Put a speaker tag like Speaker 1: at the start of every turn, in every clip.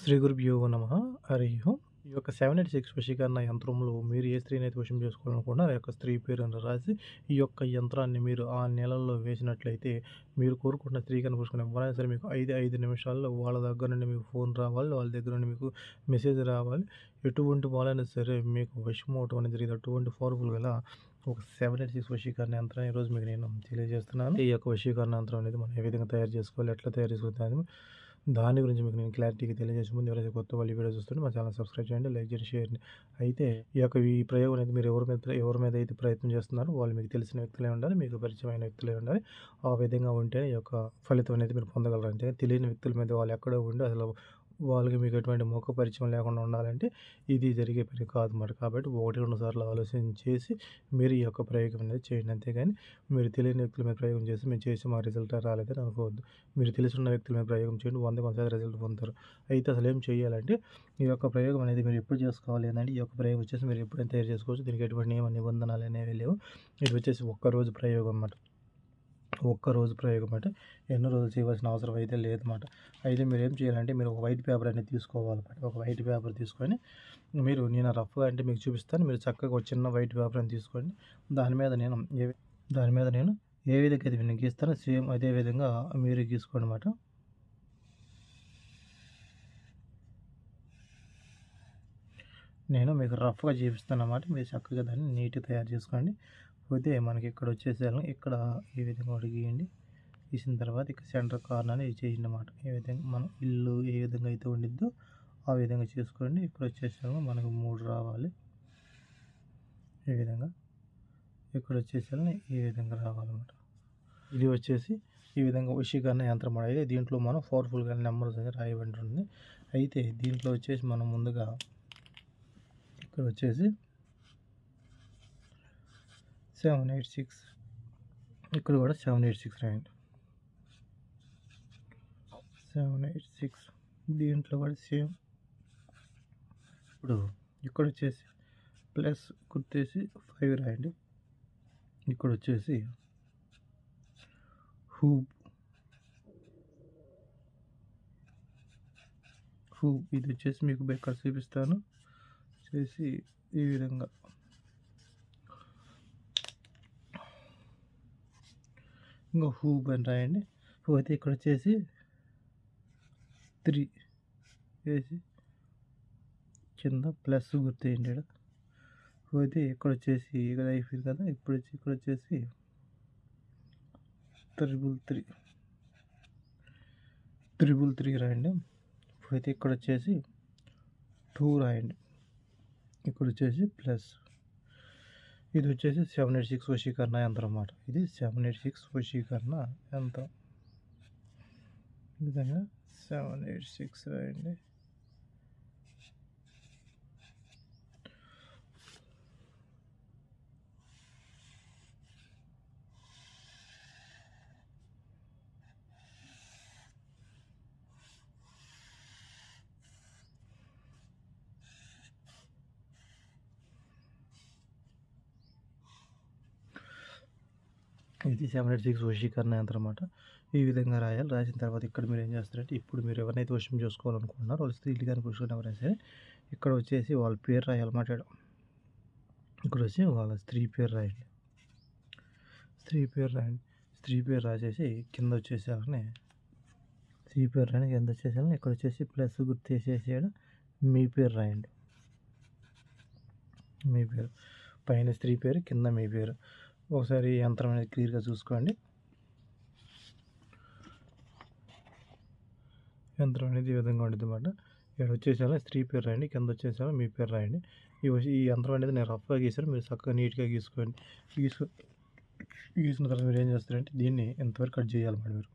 Speaker 1: శ్రీ గురుభ్యో నమ. హరి ఈ యొక్క సెవెన్ ఎయిట్ సిక్స్ వశీకరణ యంత్రంలో మీరు ఏ స్త్రీని అయితే వశం చేసుకోవాలనుకుంటున్నారు ఆ యొక్క స్త్రీ పేరు అని రాసి ఈ యొక్క యంత్రాన్ని మీరు ఆ నెలల్లో వేసినట్లయితే మీరు కోరుకున్న స్త్రీ కనుకొసుకుని ఎవరైనా సరే మీకు ఐదు ఐదు నిమిషాల్లో వాళ్ళ దగ్గర నుండి మీకు ఫోన్ రావాలి వాళ్ళ దగ్గర నుండి మీకు మెసేజ్ రావాలి. ఎటువంటి వాళ్ళైనా సరే మీకు వశం అవటం అనేది జరిగింది. అటువంటి పవర్ఫుల్ గల ఒక సెవెన్ ఎయిట్ సిక్స్ వశీకరణ యంత్రం ఈరోజు మీకు నేను తెలియజేస్తున్నాను. ఈ యొక్క వశీకరణ యంత్రం అనేది మనం ఏ విధంగా తయారు చేసుకోవాలి ఎట్లా తయారు చేసుకోవాలి దాని గురించి మీకు నేను క్లారిటీగా తెలియజేసే ముందు ఎవరైతే కొత్త వాళ్ళు వీడియో చూస్తుంటే మా ఛానల్ సబ్స్క్రైబ్ చేయండి లైక్ చేయండి షేర్ అయితే ఈ యొక్క ఈ ప్రయోగం అనేది మీరు ఎవరి మీద ఎవరి మీద అయితే ప్రయత్నం చేస్తున్నారో వాళ్ళు మీకు తెలిసిన వ్యక్తులే ఉండాలి మీకు పరిచయమైన వ్యక్తులే ఉండాలి. ఆ విధంగా ఉంటే ఈ యొక్క ఫలితం అనేది మీరు పొందగలరు. అంటే తెలియని వ్యక్తుల మీద వాళ్ళు ఎక్కడో ఉండి అసలు వాళ్ళకి మీకు ఎటువంటి ముఖ పరిచయం లేకుండా ఉండాలంటే ఇది జరిగే పని కాదు మరి. కాబట్టి ఒకటి రెండు సార్లు ఆలోచన చేసి మీరు ఈ యొక్క ప్రయోగం అనేది చేయండి. అంతేగాని మీరు తెలియని వ్యక్తుల మీద ప్రయోగం చేసి మీరు చేసి మా రిజల్ట్ రాలేదని అనుకోవద్దు. మీరు తెలిసిన వ్యక్తుల మీద ప్రయోగం చేయండి. వంద కొంతసారి రిజల్ట్ పొందుతారు. అయితే అసలు ఏం చేయాలంటే ఈ యొక్క ప్రయోగం అనేది మీరు ఎప్పుడు చేసుకోవాలి ఏంటంటే ఈ యొక్క ప్రయోగం వచ్చేసి మీరు ఎప్పుడైనా తయారు చేసుకోవచ్చు. దీనికి ఎటువంటి నియమ నిబంధనలు అనేవి లేవు. ఇది వచ్చేసి ఒక్కరోజు ప్రయోగం అన్నమాట. ఒక్కరోజు ప్రయోగం అంటే ఎన్నో రోజులు చేయవలసిన అవసరం అయితే లేదన్నమాట. అయితే మీరు ఏం చేయాలంటే మీరు ఒక వైట్ పేపర్ అనేది తీసుకోవాలన్నమాట. ఒక వైట్ పేపర్ తీసుకొని మీరు నేను రఫ్గా అంటే మీకు చూపిస్తాను. మీరు చక్కగా ఒక చిన్న వైట్ పేపర్ అని తీసుకోండి. దాని మీద నేను ఏ దాని మీద నేను ఏ విధంగా అయితే నేను గీస్తానో సేమ్ అదే విధంగా మీరు గీసుకోండి అన్నమాట. నేను మీకు రఫ్గా చూపిస్తాను అన్నమాట. మీరు చక్కగా దాన్ని నీట్గా తయారు చేసుకోండి. పోతే మనకి ఇక్కడ వచ్చేసాను ఇక్కడ ఈ విధంగా ఒకటి గీయండి గీసిన తర్వాత ఇక్కడ సెంటర్ కార్నర్ చేయండి అన్నమాట ఏ విధంగా మనం ఇల్లు ఏ విధంగా అయితే ఉండిద్దో ఆ విధంగా చేసుకోండి. ఇక్కడ వచ్చేసాము మనకు మూడు రావాలి. ఈ విధంగా ఇక్కడ వచ్చేసాను ఈ విధంగా రావాలన్నమాట. ఇది వచ్చేసి ఈ విధంగా వశీకరణ యంత్రం అయితే దీంట్లో మనం పవర్ఫుల్గా నెంబర్స్ అనేది రాయబడి ఉంటుంది. అయితే దీంట్లో వచ్చేసి మనం ముందుగా ఇక్కడ వచ్చేసి సెవెన్ ఎయిట్ సిక్స్ ఇక్కడ కూడా సెవెన్ ఎయిట్ సిక్స్ రాయండి సెవెన్ ఎయిట్ సిక్స్ దీంట్లో కూడా సేమ్ ఇప్పుడు ఇక్కడ వచ్చేసి ప్లస్ గుర్తేసి ఫైవ్ రాయండి ఇక్కడ వచ్చేసి హూప్ హూప్ ఇది వచ్చేసి మీకు బెక్కర్ చూపిస్తాను. చేసి ఈ విధంగా. ఇంకా హూబ్ అని రాయండి. పోతే ఇక్కడ వచ్చేసి త్రీ వేసి కింద ప్లస్ గుర్తేయండి ఇక్కడ. పోతే ఇక్కడ వచ్చేసి ఇక్కడ అయిపోయింది కదా. ఇప్పుడు వచ్చి ఇక్కడ వచ్చేసి త్రిబుల్ త్రీ. త్రిబుల్ త్రీ రాయండి. పోతే ఇక్కడ వచ్చేసి టూ రాయండి. ఇక్కడ వచ్చేసి ప్లస్ ఇది వచ్చేసి సెవెన్ ఎయిట్ సిక్స్ వశీకరణ యంత్రం అన్నమాట. ఇది సెవెన్ ఎయిట్ సిక్స్ వశీకరణ యంత్రం. ఈ విధంగా సెవెన్ ఎయిట్ సిక్స్ రాయండి ఇది సెవెన్ ఎయిట్ సిక్స్ వశీకరణ యంత్రం అన్నమాట ఈ విధంగా రాయాలి. రాసిన తర్వాత ఇక్కడ మీరు ఏం చేస్తారంటే ఇప్పుడు మీరు ఎవరినైతే వశం చేసుకోవాలనుకుంటున్నారో వాళ్ళు స్త్రీలు కానీ పురుషులు ఎవరైనా సరే ఇక్కడ వచ్చేసి వాళ్ళ పేరు రాయాలన్నమాట ఇక్కడ వచ్చి వాళ్ళ స్త్రీ పేరు రాయండి. స్త్రీ పేరు రాయండి. స్త్రీ పేరు రాసేసి కింద వచ్చేసేయాలని స్త్రీ పేరు రాయని కింద వచ్చేసేయాలని ఇక్కడ వచ్చేసి ప్లస్ గుర్తు వేసేసి మీ పేరు రాయండి. మీ పేరు. పైన స్త్రీ పేరు కింద మీ పేరు. ఒకసారి ఈ యంత్రం అనేది క్లియర్గా చూసుకోండి. యంత్రం అనేది ఈ విధంగా ఉంటుంది అనమాట ఇక్కడ వచ్చేసారా స్త్రీ పేరు రాయండి కింద వచ్చేసారా మీ పేరు రాయండి. ఈ ఈ యంత్రం అనేది నేను రఫ్గా గీసాను మీరు చక్కగా నీట్గా గీసుకోండి. గీసుకో గీసిన తర్వాత మీరు ఏం చేస్తారంటే దీన్ని ఎంతవరకు కట్ చేయాలన్నమాట మీరు.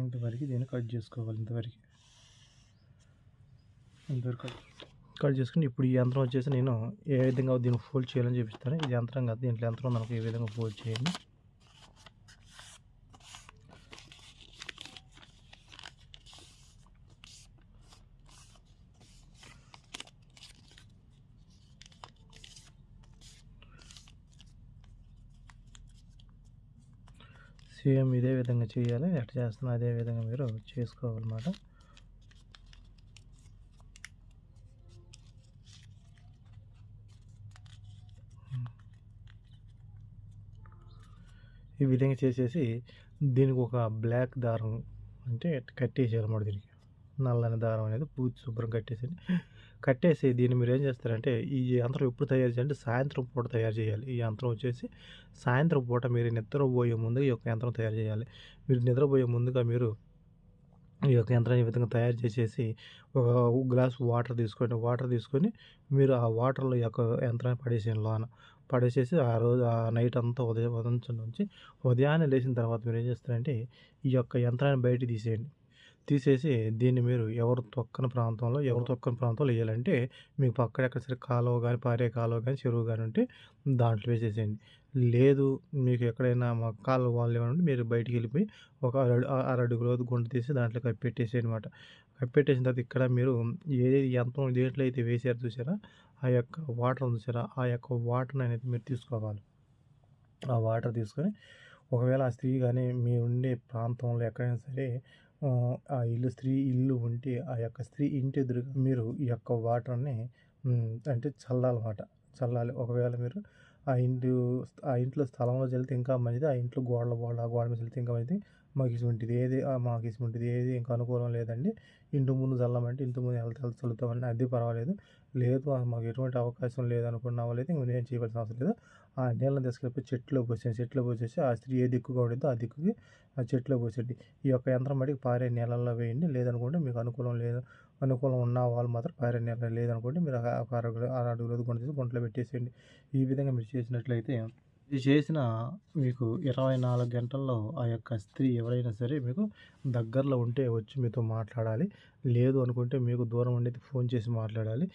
Speaker 1: ఇంతవరకు దీన్ని కట్ చేసుకోవాలి ఇంతవరకు. ఇంతవరకు కట్ కట్ చేసుకుని ఇప్పుడు ఈ యంత్రం వచ్చేసి నేను ఏ విధంగా దీన్ని ఫోల్డ్ చేయాలని చూపిస్తాను ఇది యంత్రం కాదు దీంట్లో యంత్రం మనకు ఏ విధంగా ఫోల్డ్ చేయండి సేమ్ ఇదే విధంగా చేయాలి. ఎట్లా చేస్తున్నా అదే విధంగా మీరు చేసుకోవాలన్నమాట. ఈ విధంగా చేసేసి దీనికి ఒక బ్లాక్ దారం అంటే కట్టేసేయాలన్నమాట దీనికి. నల్లని దారం అనేది పూర్తి శుభ్రం కట్టేసేయండి. కట్టేసి దీన్ని మీరు ఏం చేస్తారంటే ఈ యంత్రం ఎప్పుడు తయారు చేయాలంటే సాయంత్రం పూట తయారు చేయాలి. ఈ యంత్రం వచ్చేసి సాయంత్రం పూట మీరు నిద్రపోయే ముందుగా ఈ యొక్క యంత్రం తయారు చేయాలి. మీరు నిద్రపోయే ముందుగా మీరు ఈ యొక్క యంత్రాన్ని ఈ విధంగా తయారు చేసేసి ఒక గ్లాస్ వాటర్ తీసుకొని వాటర్ తీసుకొని మీరు ఆ వాటర్‌లో ఈ యొక్క యంత్రాన్ని పడేసేయండి లోన. పడేసేసి ఆ రోజు ఆ నైట్ అంతా ఉదయం ఉదయం నుంచి ఉదయాన్నే లేచిన తర్వాత మీరేం చేస్తారంటే ఈ యొక్క యంత్రాన్ని బయటికి తీసేయండి. తీసేసి దీన్ని మీరు ఎవరు తొక్కని ప్రాంతంలో ఎవరు తొక్కని ప్రాంతంలో ఎయ్యాలంటే మీకు పక్కన ఎక్కడ సరే కాలువ గాని, పారే కాలువ గాని, చెరువు గాని ఉంటే దాంట్లో వేసేసేయండి. లేదు మీకు ఎక్కడైనా మ కాలువ వాళ్ళు ఏమైనా ఉంటే మీరు బయటికెళ్ళిపోయి ఒక అర అరడుగు లోతు గుంట తీసి దాంట్లో కప్పెట్టేసేయనమాట. కప్పెట్టేసిన తర్వాత ఇక్కడ మీరు ఏ యంత్రం దేంట్లో అయితే వేసారో చూసారా? ఆ యొక్క వాటర్ ఉంది చూసారా? ఆ యొక్క వాటర్‌ని అనేది మీరు తీసుకోవాలి. ఆ వాటర్ తీసుకొని ఒకవేళ ఆ స్త్రీ కానీ మీ ఉండే ప్రాంతంలో ఎక్కడైనా సరే ఆ ఇల్లు స్త్రీ ఇల్లు ఉంటే ఆ యొక్క స్త్రీ ఇంటి ఎదురుగా మీరు ఈ యొక్క వాటర్‌ని అంటే చల్లాలన్నమాట. చల్లాలి. ఒకవేళ మీరు ఆ ఇంటి ఆ ఇంట్లో స్థలంలో చల్లితే ఇంకా మంచిది. ఆ ఇంట్లో గోడల గోడ ఆ గోడ మీద చల్లితే ఇంకా మంచిది. మాకు ఇటువంటిది ఏది మాకు ఇసువంటిది ఏది ఇంకా అనుకూలం లేదండి. ఇంటి ముందు చల్లమంటే ఇంటి ముందు ఎలా ఎలా చల్లుతామండి అది పర్వాలేదు. లేదు మాకు ఎటువంటి అవకాశం లేదనుకున్న అయితే నేను చేయవలసిన అవసరం లేదు. ఆ నీళ్ళని తీసుకెళ్ళిపోయి చెట్లో పోసేయండి. చెట్లో పోసేసి ఆ స్త్రీ ఏ దిక్కుగా ఉండిద్దో ఆ దిక్కుకి ఆ చెట్టులో పోసేయండి. ఈ యొక్క యంత్రం మటుకు పారే నీళ్ళల్లో వేయండి. లేదనుకుంటే మీకు అనుకూలం లేదు అనుకూలం ఉన్న వాళ్ళు మాత్రం పారే నీళ్ళ లేదనుకోండి మీరు ఒక ఒక అరడుగు అరడుగు లోతు గుంట తీసి గుంటలో పెట్టేసేయండి. ఈ విధంగా మీరు చేసినట్లయితే ఇది చేసిన మీకు 24 గంటల్లో ఆ యొక్క స్త్రీ ఎవరైనా సరే మీకు దగ్గరలో ఉంటే వచ్చి మీతో మాట్లాడాలి. లేదు అనుకుంటే మీకు దూరం ఉండైతే ఫోన్ చేసి మాట్లాడాలి.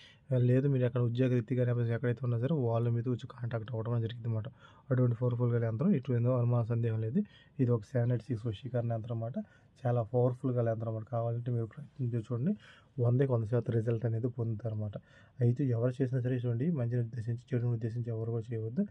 Speaker 1: లేదు మీరు ఎక్కడ ఉద్యోగరీత్యా లేకపోతే ఎక్కడైతే ఉన్నా సరే వాళ్ళ మీద వచ్చి కాంటాక్ట్ అవ్వడం జరిగింది అనమాట అటువంటి పవర్‌ఫుల్ యంత్రం ఇటు ఎటువంటి అనుమాన సందేహం లేదు. ఇది ఒక 786 వశీకరణ యంత్రం అనమాట చాలా పవర్‌ఫుల్ గల యంత్రం అనమాట కావాలంటే మీరు ప్రయత్నించి చూడండి. 100కి 100% రిజల్ట్ అనేది పొందుతారన్నమాట. అయితే ఎవరు చేసినా సరే చూడండి మంచిని ఉద్దేశించి చెడుని ఉద్దేశించి ఎవరు కూడా చేయవద్దు.